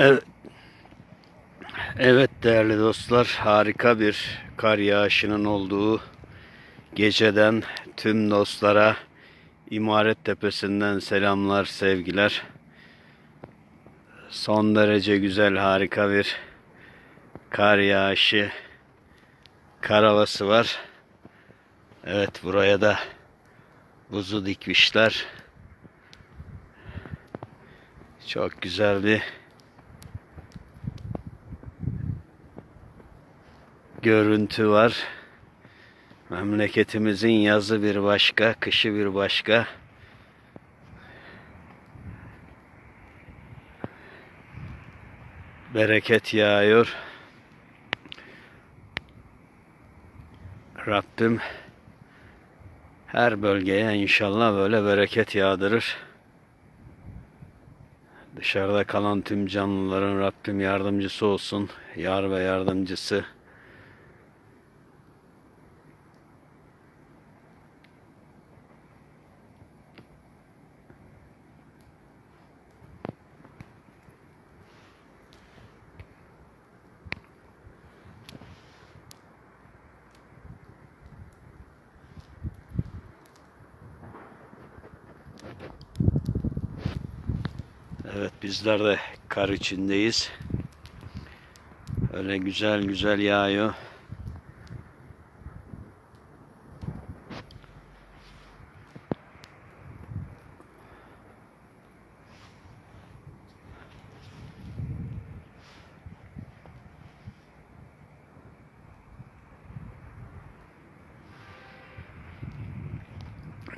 Evet. Evet değerli dostlar, harika bir kar yağışının olduğu geceden tüm dostlara İmaret Tepesi'nden selamlar, sevgiler. Son derece güzel, harika bir kar yağışı, kar havası var. Evet, buraya da buzu dikmişler. Çok güzel bir görüntü var. Memleketimizin yazı bir başka, kışı bir başka. Bereket yağıyor. Rabbim her bölgeye inşallah böyle bereket yağdırır. Dışarıda kalan tüm canlıların Rabbim yardımcısı olsun. Yar ve yardımcısı. Evet bizler de kar içindeyiz. Öyle güzel güzel yağıyor.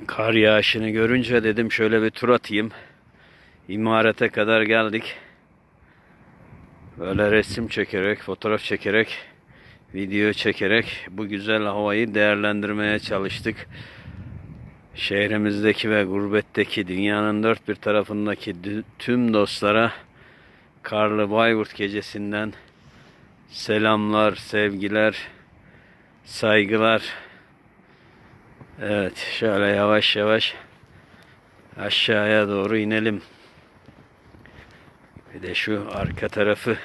Kar yağışını görünce dedim şöyle bir tur atayım. İmarete kadar geldik. Böyle resim çekerek, fotoğraf çekerek, video çekerek bu güzel havayı değerlendirmeye çalıştık. Şehrimizdeki ve gurbetteki dünyanın dört bir tarafındaki tüm dostlara Karlı Bayburt gecesinden selamlar, sevgiler, saygılar. Evet, şöyle yavaş yavaş aşağıya doğru inelim. Bir de şu arka tarafı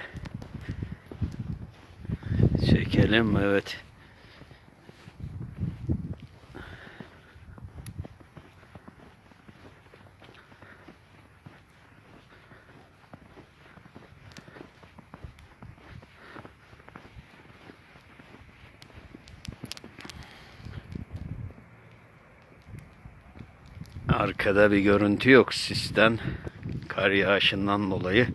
çekelim. Evet. Arkada bir görüntü yok sisten, kar yağışından dolayı.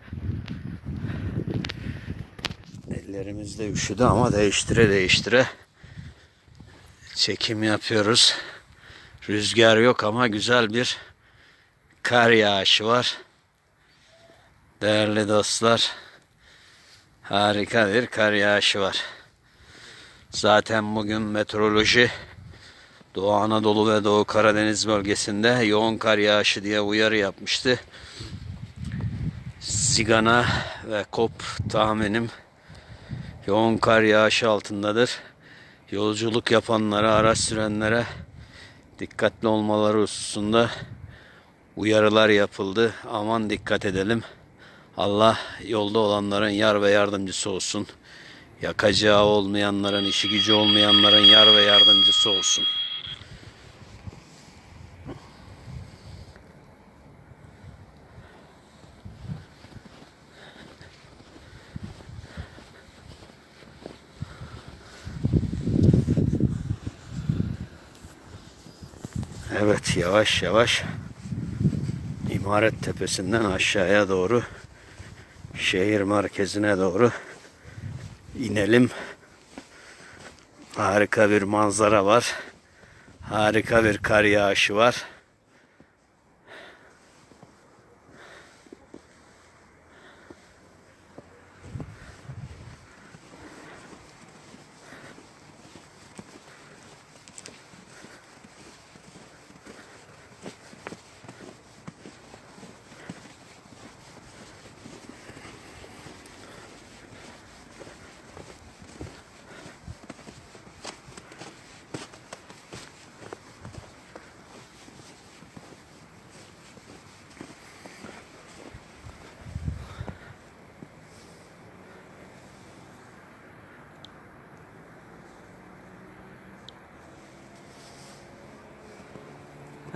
Ellerimiz de üşüdü ama değiştire değiştire çekim yapıyoruz. Rüzgar yok ama güzel bir kar yağışı var. Değerli dostlar, harika bir kar yağışı var. Zaten bugün meteoroloji Doğu Anadolu ve Doğu Karadeniz bölgesinde yoğun kar yağışı diye uyarı yapmıştı. Sigana ve Kop tahminim yoğun kar yağışı altındadır. Yolculuk yapanlara, araç sürenlere dikkatli olmaları hususunda uyarılar yapıldı. Aman dikkat edelim. Allah yolda olanların yar ve yardımcısı olsun. Yakacağı olmayanların, işi gücü olmayanların yar ve yardımcısı olsun. Evet yavaş yavaş İmaret Tepesi'nden aşağıya doğru şehir merkezine doğru inelim. Harika bir manzara var. Harika bir kar yağışı var.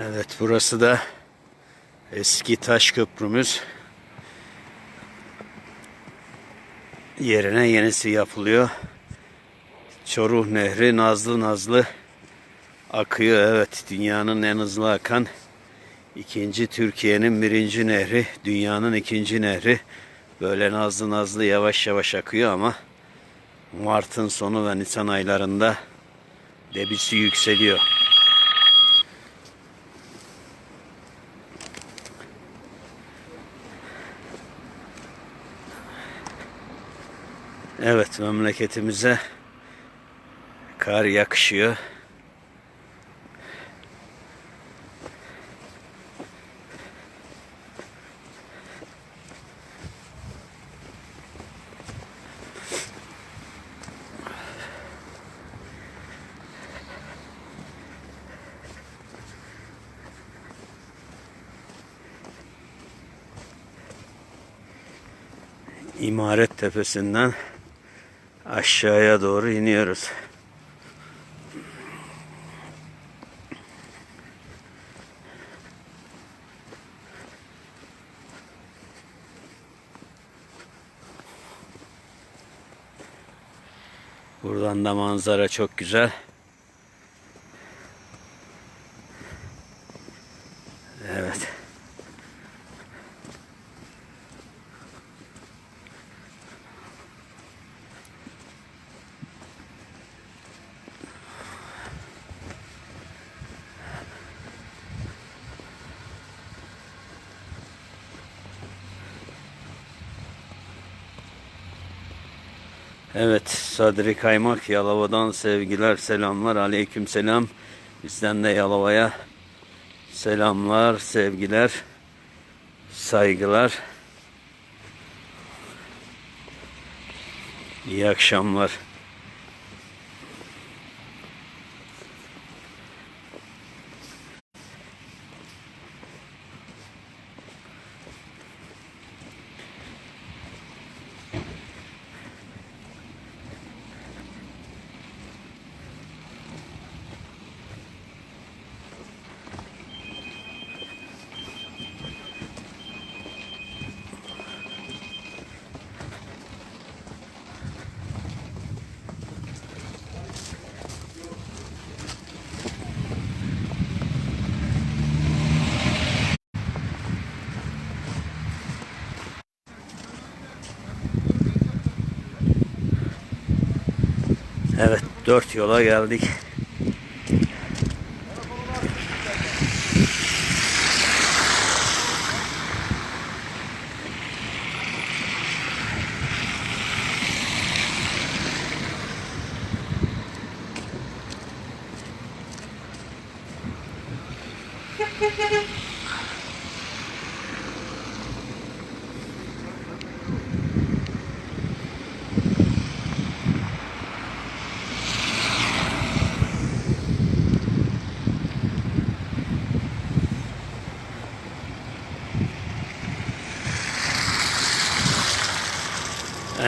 Evet burası da eski taş köprümüz. Yerine yenisi yapılıyor. Çoruh Nehri nazlı nazlı akıyor. Evet dünyanın en hızlı akan ikinci Türkiye'nin birinci nehri, dünyanın ikinci nehri. Böyle nazlı nazlı yavaş yavaş akıyor ama Mart'ın sonu ve Nisan aylarında debisi yükseliyor. Evet memleketimize kar yakışıyor. İmaret tepesinden aşağıya doğru iniyoruz. Buradan da manzara çok güzel. Evet. Evet, Sadri Kaymak Yalova'dan sevgiler, selamlar, aleyküm selam. Bizden de Yalova'ya selamlar, sevgiler, saygılar. İyi akşamlar. Evet, dört yola geldik.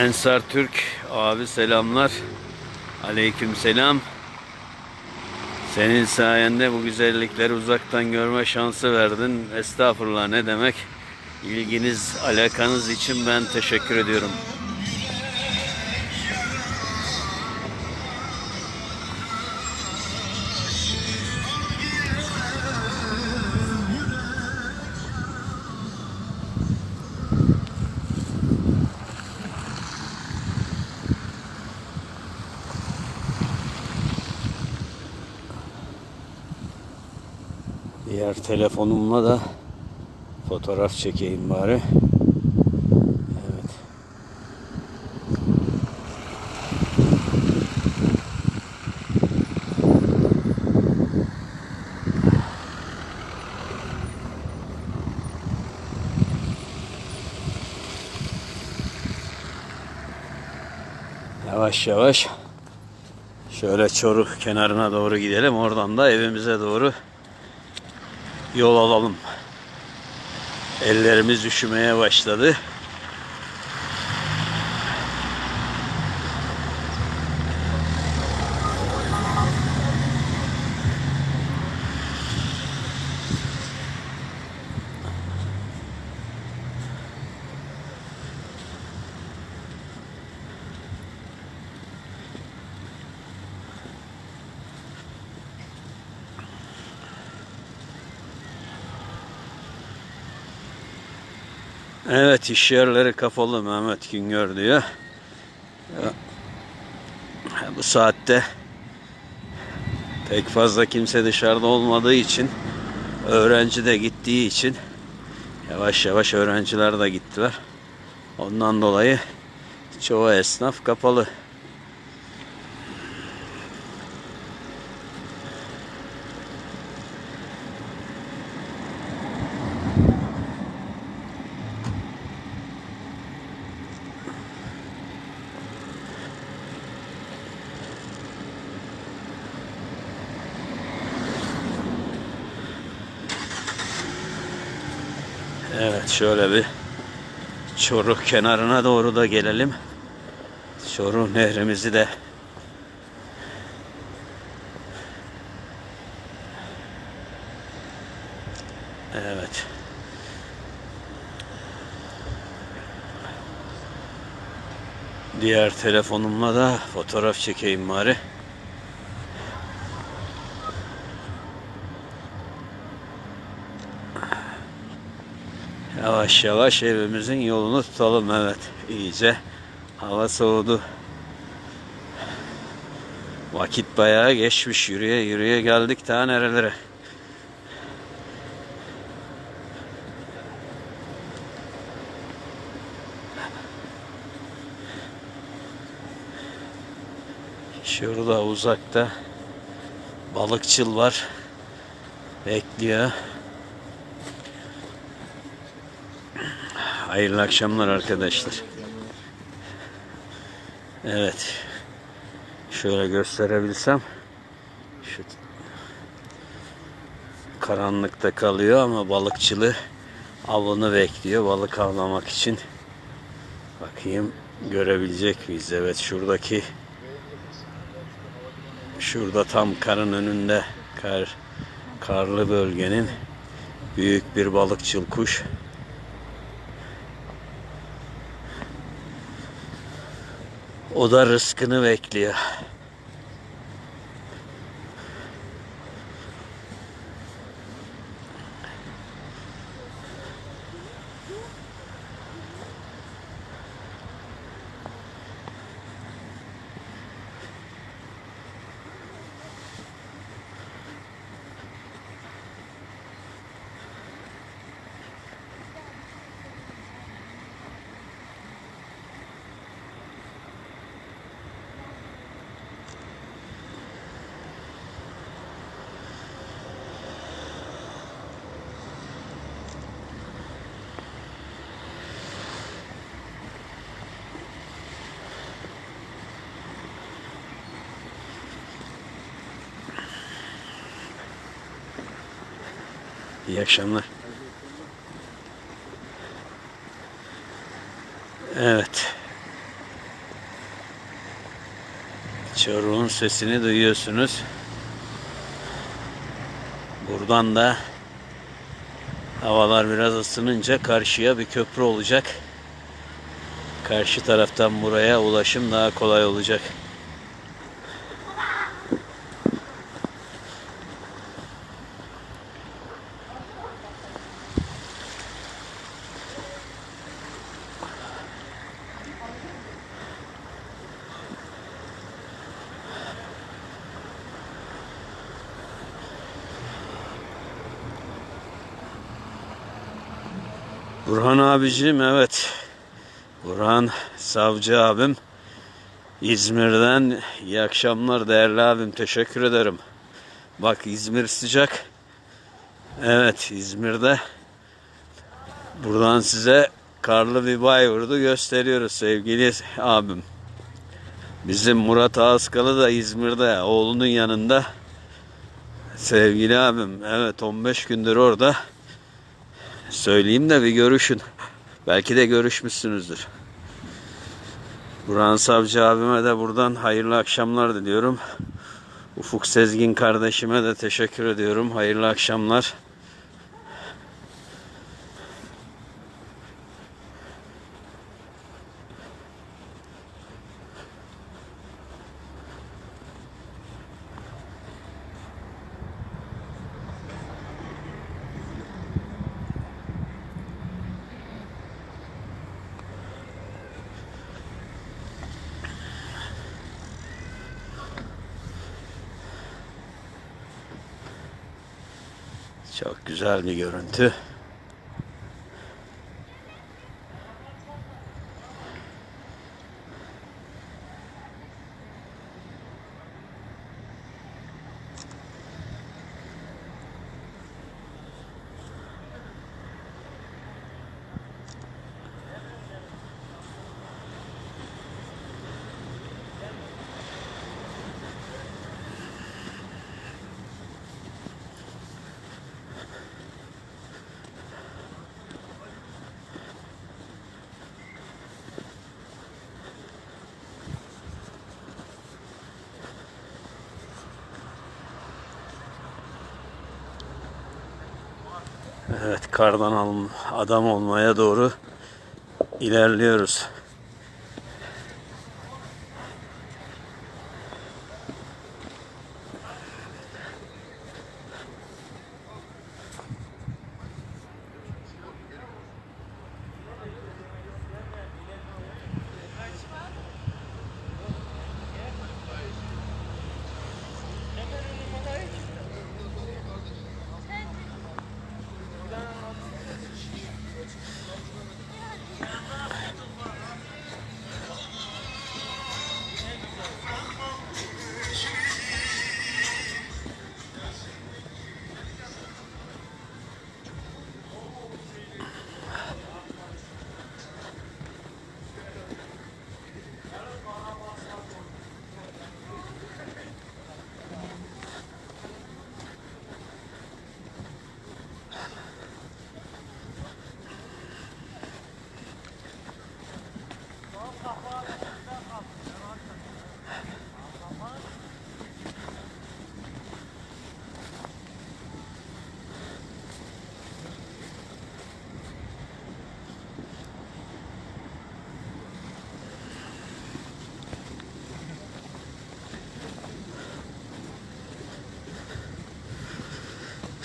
Ensar Türk abi selamlar. Aleyküm selam. Senin sayende bu güzellikleri uzaktan görme şansı verdin. Estağfurullah ne demek. İlginiz, alakanız için ben teşekkür ediyorum. Diğer telefonumla da fotoğraf çekeyim bari. Yavaş yavaş şöyle Çoruh kenarına doğru gidelim. Oradan da evimize doğru yol alalım. Ellerimiz üşümeye başladı. Evet iş yerleri kapalı Mehmet Güngör diyor. Bu saatte pek fazla kimse dışarıda olmadığı için öğrenci de gittiği için yavaş yavaş öğrenciler de gittiler. Ondan dolayı çoğu esnaf kapalı. Evet şöyle bir Çoruh kenarına doğru da gelelim. Çoruh nehrimizi de Evet. Diğer telefonumla da fotoğraf çekeyim bari. Yavaş yavaş evimizin yolunu tutalım evet. iyice hava soğudu. Vakit bayağı geçmiş yürüye yürüye geldik daha nerelere. Şurada uzakta balıkçıl var. Bekliyor. Hayırlı akşamlar arkadaşlar. Evet. Şöyle gösterebilsem. Şu karanlıkta kalıyor ama balıkçılı avını bekliyor balık avlamak için. Bakayım görebilecek miyiz? Evet şuradaki şurada tam karın önünde kar karlı bölgenin büyük bir balıkçıl kuş. O da rızkını bekliyor. İyi akşamlar. Evet. Çoruğun sesini duyuyorsunuz. Buradan da havalar biraz ısınınca karşıya bir köprü olacak. Karşı taraftan buraya ulaşım daha kolay olacak. Burhan abicim evet. Burhan savcı abim. İzmir'den iyi akşamlar değerli abim teşekkür ederim. Bak İzmir sıcak. Evet İzmir'de buradan size karlı bir Bayburt'u gösteriyoruz sevgili abim. Bizim Murat Ağızkalı da İzmir'de oğlunun yanında. Sevgili abim evet 15 gündür orada. Söyleyeyim de bir görüşün. Belki de görüşmüşsünüzdür. Burhan Savcı abime de buradan hayırlı akşamlar diliyorum. Ufuk Sezgin kardeşime de teşekkür ediyorum. Hayırlı akşamlar. Çok güzel bir görüntü. Evet, kardan adam olmaya doğru ilerliyoruz.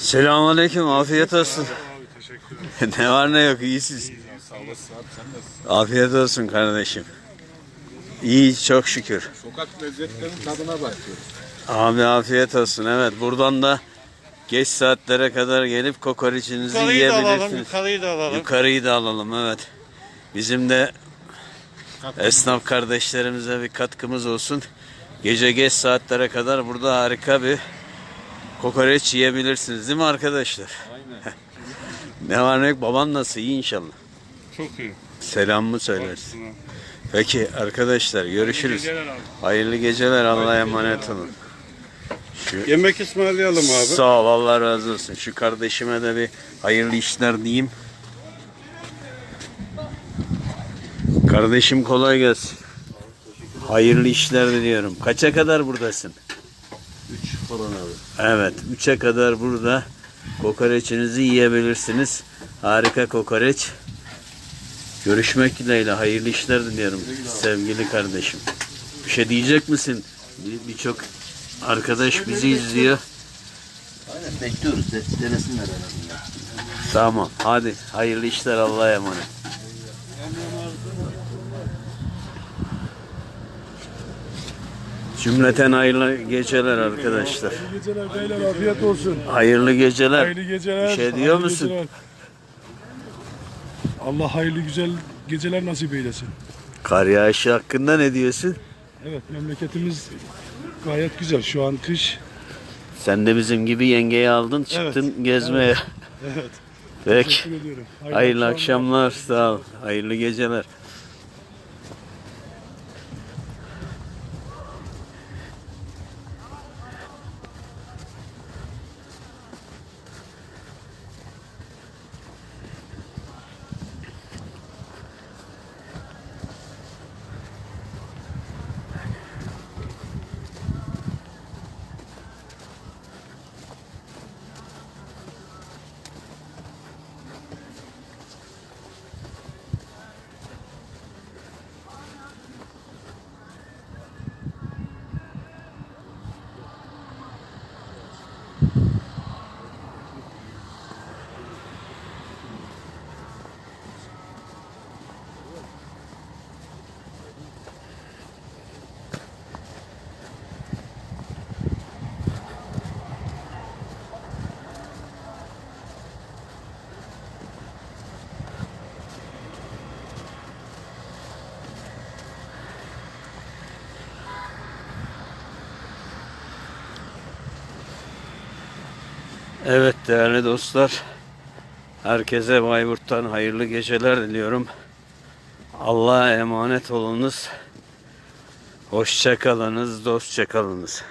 Selamünaleyküm, afiyet olsun. Abi teşekkür ederim. ne var ne yok, iyisiniz. Sağ olasın abi sen nasılsın? Afiyet olsun kardeşim. İyi, çok şükür. Sokak lezzetlerinin tadına bakıyoruz. Abi afiyet olsun. Evet, buradan da geç saatlere kadar gelip kokoreçinizi Yukarıyı da alalım, yiyebilirsiniz. yukarıyı da alalım. Yukarıyı da alalım, evet. Bizim de esnaf kardeşlerimize bir katkımız olsun. Gece geç saatlere kadar burada harika bir kokoreç yiyebilirsiniz değil mi arkadaşlar? Aynen. Ne var ne yok, baban nasıl? İyi inşallah. Çok iyi. Selamımı söylersin. Peki arkadaşlar görüşürüz. Geceler abi. Hayırlı geceler Allah'a emanet olun. Şu, Yemek ısmarlayalım abi. sağ ol Allah razı olsun. Şu kardeşime de bir hayırlı işler diyeyim. Kardeşim kolay gelsin. Hayırlı işler diliyorum. Kaça kadar buradasın? 3 falan abi. Evet, 3'e kadar burada kokoreçinizi yiyebilirsiniz. Harika kokoreç. Görüşmek dileğiyle. Hayırlı işler diliyorum sevgili kardeşim. Bir şey diyecek misin? Bir- Birçok arkadaş bizi izliyor. Aynen bekliyoruz. De, denesinler herhalde. Tamam. Hadi hayırlı işler Allah'a emanet. Cümleten hayırlı geceler arkadaşlar. Hayırlı geceler beyler afiyet olsun. Hayırlı geceler. Hayırlı geceler. Bir şey diyor hayırlı musun? geceler. Allah hayırlı güzel geceler nasip eylesin. Kar yağışı hakkında ne diyorsun? Evet memleketimiz gayet güzel. Şu an kış. Sen de bizim gibi yengeyi aldın çıktın gezmeye. Evet. Peki. Teşekkür ediyorum. Hayırlı akşamlar. Sağ ol. Hayırlı geceler. Evet değerli dostlar. Herkese Bayburt'tan hayırlı geceler diliyorum. Allah'a emanet olunuz. Hoşça kalınız, dostça kalınız.